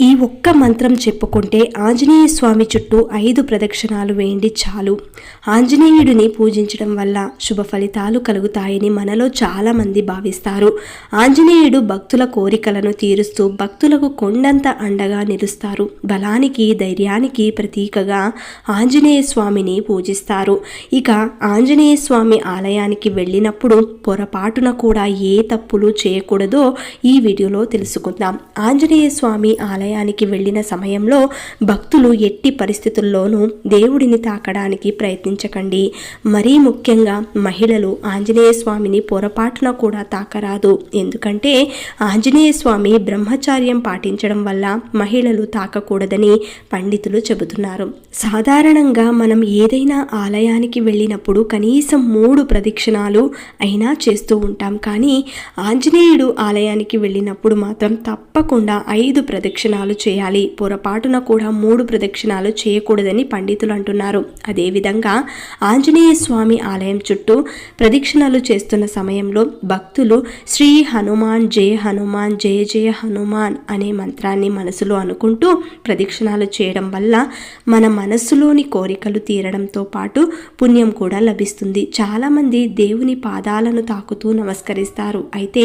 ఈ ఒక్క మంత్రం చెప్పుకుంటే ఆంజనేయ స్వామి చుట్టూ ఐదు ప్రదక్షిణాలు వేయండి చాలు. ఆంజనేయుడిని పూజించడం వల్ల శుభ ఫలితాలు కలుగుతాయని మనలో చాలామంది భావిస్తారు. ఆంజనేయుడు భక్తుల కోరికలను తీరుస్తూ భక్తులకు కొండంత అండగా నిలుస్తారు. బలానికి ధైర్యానికి ప్రతీకగా ఆంజనేయ స్వామిని పూజిస్తారు. ఇక ఆంజనేయ స్వామి ఆలయానికి వెళ్ళినప్పుడు పొరపాటున కూడా ఏ తప్పులు చేయకూడదో ఈ వీడియోలో తెలుసుకుందాం. ఆంజనేయ స్వామి ఆలయానికి వెళ్ళిన సమయంలో భక్తులు ఎట్టి పరిస్థితుల్లోనూ దేవుడిని తాకడానికి ప్రయత్నించకండి. మరీ ముఖ్యంగా మహిళలు ఆంజనేయ స్వామిని పొరపాటున కూడా తాకరాదు. ఎందుకంటే ఆంజనేయ స్వామి బ్రహ్మచార్యం పాటించడం వల్ల మహిళలు తాకకూడదని పండితులు చెబుతున్నారు. సాధారణంగా మనం ఏదైనా ఆలయానికి వెళ్ళినప్పుడు కనీసం మూడు ప్రదక్షిణాలు అయినా చేస్తూ ఉంటాం. కానీ ఆంజనేయుడు ఆలయానికి వెళ్ళినప్పుడు మాత్రం తప్పకుండా ఐదు ప్రదక్షిణాలు చేయాలి. పొరపాటున కూడా మూడు ప్రదక్షిణాలు చేయకూడదని పండితులు అంటున్నారు. అదేవిధంగా ఆంజనేయ స్వామి ఆలయం చుట్టూ ప్రదక్షిణలు చేస్తున్న సమయంలో భక్తులు శ్రీ హనుమాన్ జయ హనుమాన్ జయ జయ హనుమాన్ అనే మంత్రాన్ని మనసులో అనుకుంటూ ప్రదక్షిణాలు చేయడం వల్ల మన మనస్సులోని కోరికలు తీరడంతో పాటు పుణ్యం కూడా లభిస్తుంది. చాలామంది దేవుని పాదాలను తాకుతూ నమస్కరిస్తారు. అయితే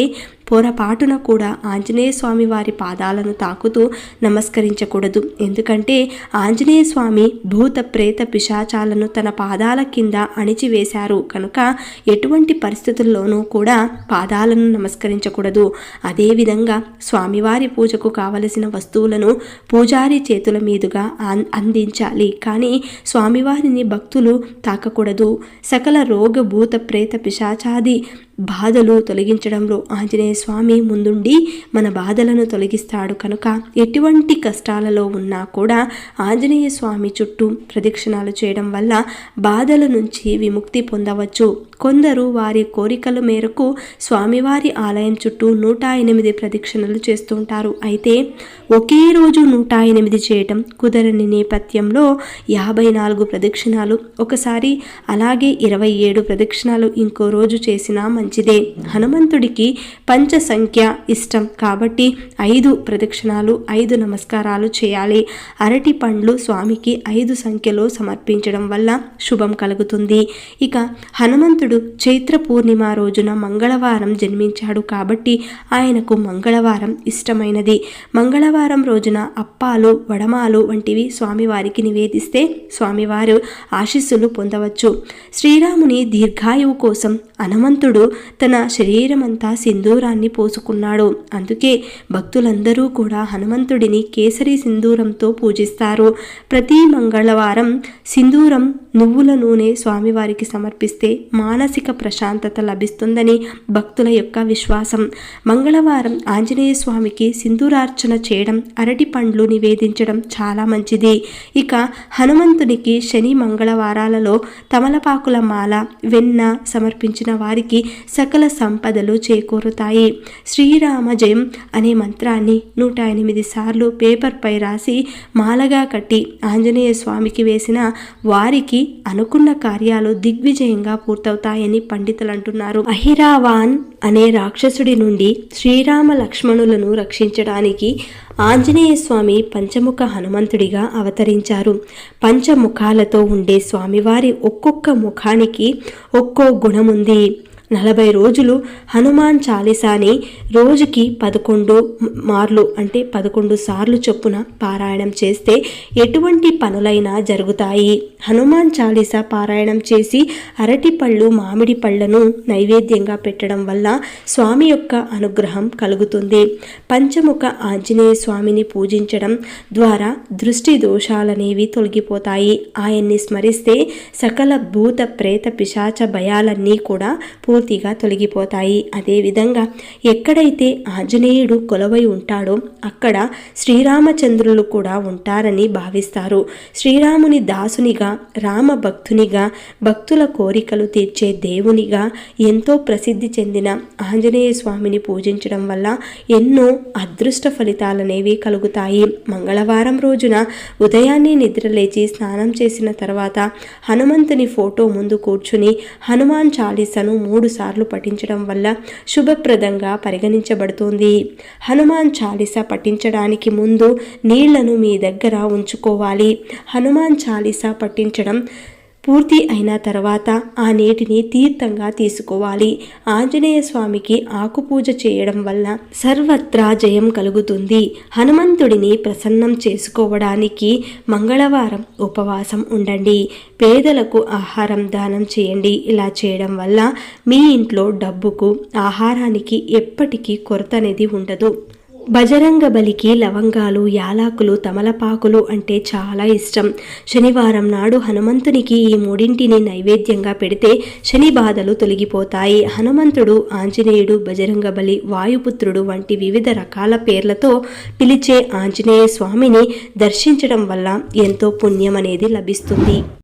పొరపాటున కూడా ఆంజనేయ స్వామి వారి పాదాలను తాకుతూ నమస్కరించకూడదు. ఎందుకంటే ఆంజనేయ స్వామి భూత ప్రేత పిశాచాలను తన పాదాల కింద అణిచివేశారు. కనుక ఎటువంటి పరిస్థితుల్లోనూ కూడా పాదాలను నమస్కరించకూడదు. అదేవిధంగా స్వామివారి పూజకు కావలసిన వస్తువులను పూజారి చేతుల మీదుగా అందించాలి. కానీ స్వామివారిని భక్తులు తాకకూడదు. సకల రోగ భూత ప్రేత పిశాచాది బాధలు తొలగించడంలో ఆంజనేయ స్వామి ముందుండి మన బాధలను తొలగిస్తాడు కనుక ఎటువంటి కష్టాలలో ఉన్నా కూడా ఆంజనేయ స్వామి చుట్టూ ప్రదక్షిణాలు చేయడం వల్ల బాధల నుంచి విముక్తి పొందవచ్చు. కొందరు వారి కోరికల మేరకు స్వామివారి ఆలయం చుట్టూ నూట ఎనిమిది ప్రదక్షిణలు చేస్తుంటారు. అయితే ఒకే రోజు నూట ఎనిమిది చేయటం కుదరని నేపథ్యంలో యాభై నాలుగు ప్రదక్షిణాలు ఒకసారి అలాగే ఇరవై ఏడు ప్రదక్షిణాలు ఇంకో రోజు చేసినా మంచిదే. హనుమంతుడికి పంచ సంఖ్య ఇష్టం కాబట్టి ఐదు ప్రదక్షిణాలు ఐదు నమస్కారాలు చేయాలి. అరటి పండ్లు స్వామికి ఐదు సంఖ్యలో సమర్పించడం వల్ల శుభం కలుగుతుంది. ఇక హనుమంతుడు చైత్ర పూర్ణిమ రోజున మంగళవారం జన్మించాడు కాబట్టి ఆయనకు మంగళవారం ఇష్టమైనది. మంగళవారం రోజున అప్పాలు వడమాలు వంటివి స్వామివారికి నివేదిస్తే స్వామివారు ఆశీస్సులు పొందవచ్చు. శ్రీరాముని దీర్ఘాయువు కోసం హనుమంతుడు తన శరీరమంతా సింధూరాన్ని పోసుకున్నాడు. అందుకే భక్తులందరూ కూడా హనుమంతుడిని కేసరి సింధూరంతో పూజిస్తారు. ప్రతి మంగళవారం సింధూరం నువ్వుల నూనె స్వామివారికి సమర్పిస్తే మానసిక ప్రశాంతత లభిస్తుందని భక్తుల యొక్క విశ్వాసం. మంగళవారం ఆంజనేయ స్వామికి సింధూరార్చన చేయడం అరటి పండ్లు నివేదించడం చాలా మంచిది. ఇక హనుమంతునికి శని మంగళవారాలలో తమలపాకుల మాల వెన్న సమర్పించిన వారికి సకల సంపదలు చేకూరుతాయి. శ్రీరామ జయం అనే మంత్రాన్ని నూట ఎనిమిది సార్లు పేపర్పై రాసి మాలగా కట్టి ఆంజనేయ స్వామికి వేసిన వారికి అనుకున్న కార్యాలు దిగ్విజయంగా పూర్తవుతాయని పండితులు అంటున్నారు అహిరావాన్ అనే రాక్షసుడి నుండి శ్రీరామ లక్ష్మణులను రక్షించడానికి ఆంజనేయ స్వామి పంచముఖ హనుమంతుడిగా అవతరించారు. పంచముఖాలతో ఉండే స్వామివారి ఒక్కొక్క ముఖానికి ఒక్కో గుణముంది. నలభై రోజులు హనుమాన్ చాలీసాని రోజుకి పదకొండు మార్లు అంటే పదకొండు సార్లు చొప్పున పారాయణం చేస్తే ఎటువంటి పనులైనా జరుగుతాయి. హనుమాన్ చాలీసా పారాయణం చేసి అరటి పళ్ళు మామిడి పళ్ళను నైవేద్యంగా పెట్టడం వల్ల స్వామి యొక్క అనుగ్రహం కలుగుతుంది. పంచముఖ ఆంజనేయ స్వామిని పూజించడం ద్వారా దృష్టి దోషాలనేవి తొలగిపోతాయి. ఆయన్ని స్మరిస్తే సకల భూత ప్రేత పిశాచ భయాలన్నీ కూడా పూ పూర్తిగా తొలగిపోతాయి. అదేవిధంగా ఎక్కడైతే ఆంజనేయుడు కొలవై ఉంటాడో అక్కడ శ్రీరామచంద్రులు కూడా ఉంటారని భావిస్తారు. శ్రీరాముని దాసునిగా రామ భక్తునిగా భక్తుల కోరికలు తీర్చే దేవునిగా ఎంతో ప్రసిద్ధి చెందిన ఆంజనేయ స్వామిని పూజించడం వల్ల ఎన్నో అదృష్ట ఫలితాలనేవి కలుగుతాయి. మంగళవారం రోజున ఉదయాన్నే నిద్రలేచి స్నానం చేసిన తర్వాత హనుమంతుని ఫోటో ముందు కూర్చుని హనుమాన్ చాలీసను మూడు మూడు సార్లు పఠించడం వల్ల శుభప్రదంగా పరిగణించబడుతుంది. హనుమాన్ చాలీస పఠించడానికి ముందు నీళ్ళను మీ దగ్గర ఉంచుకోవాలి. హనుమాన్ చాలీస పఠించడం పూర్తి అయిన తర్వాత ఆ నీటిని తీర్థంగా తీసుకోవాలి. ఆంజనేయ స్వామికి ఆకుపూజ చేయడం వల్ల సర్వత్రా జయం కలుగుతుంది. హనుమంతుడిని ప్రసన్నం చేసుకోవడానికి మంగళవారం ఉపవాసం ఉండండి. పేదలకు ఆహారం దానం చేయండి. ఇలా చేయడం వల్ల మీ ఇంట్లో డబ్బుకు ఆహారానికి ఎప్పటికీ కొరత అనేది ఉండదు. బజరంగ బలికి లవంగాలు యాలకులు తమలపాకులు అంటే చాలా ఇష్టం. శనివారం నాడు హనుమంతునికి ఈ మూడింటిని నైవేద్యంగా పెడితే శని బాధలు తొలగిపోతాయి. హనుమంతుడు ఆంజనేయుడు బజరంగ బలి వాయుపుత్రుడు వంటి వివిధ రకాల పేర్లతో పిలిచే ఆంజనేయ స్వామిని దర్శించడం వల్ల ఎంతో పుణ్యం అనేది లభిస్తుంది.